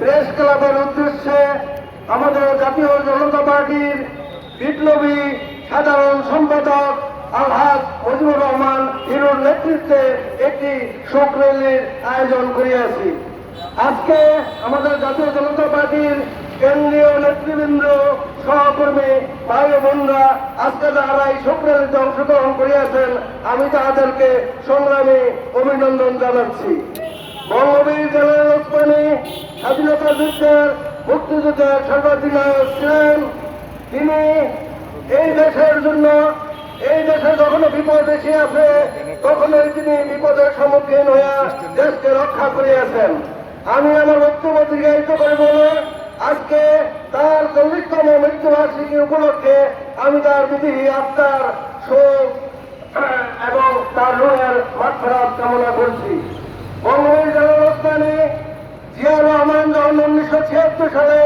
Press ক্লাবের উদ্দেশ্যে আমাদের জাতীয় জনতা পার্টির বিপ্লবী সাধারণ সম্পাদক আলহাজ মুজিবুর রহমান হিরোর নেতৃত্বে একটি শোক র্যালির আয়োজন করিয়াছি। আজকে আমাদের জাতীয় জনতা পার্টির কেন্দ্রীয় নেতৃবৃন্দ, সহকর্মী, ভাই বোনরা আজকে যারা শোক র্যালিতে অংশগ্রহণ করিয়াছেন, আমি তাহাদেরকে সংগ্রামে অভিনন্দন জানাচ্ছি। বঙ্গবীর জেলার ওসমানী স্বাধীনতা যুদ্ধের মুক্তিযুদ্ধের সর্বাধিনায়ক ছিলেন। তিনি এই দেশের জন্য, এই দেশে যখন বিপদ এসে আছে তখনই তিনি বিপদের সম্মুখীন হইয়া দেশকে রক্ষা করিয়াছেন। আমি আমার বক্তব্য দীর্ঘায়িত করব না আজকে তার চল্লিশতম মৃত্যুবার্ষিকী উপলক্ষে আমি তার বিধি আত্মার শোক এবং তার রুহের মাঠ কামনা করছি বঙ্গবন্ধু জনস্থানে জিয়া রহমান যখন উনিশশো ছিয়াত্তর সালে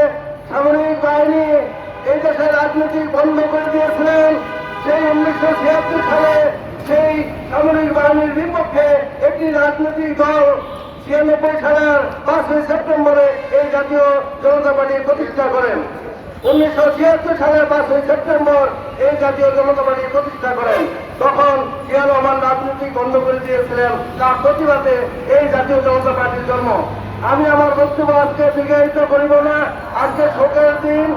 সামরিক বাহিনী এই দেশের রাজনীতি বন্ধ করে দিয়েছিলেন। সেই উনিশশো ছিয়াত্তর সালে সেই সামরিক বাহিনীর বিপক্ষে একটি রাজনৈতিক দল ছিয়ানব্বই সালের পাঁচই সেপ্টেম্বরে এই জাতীয় জনতা পার্টি প্রতিষ্ঠা করেন। উনিশশো ছিয়াত্তর সালের পাঁচই সেপ্টেম্বর এই জাতীয় জনতা পার্টি প্রতিষ্ঠা করেন। তখন জিয়া রহমান রাজনীতি বন্ধ করে দিয়েছিলেন। তার প্রতিবাদে এই জাতীয় জনতা পার্টির জন্ম। আমি আমার বক্তব্য আজকে দীর্ঘায়িত করিব না। আজকে শোকের দিন।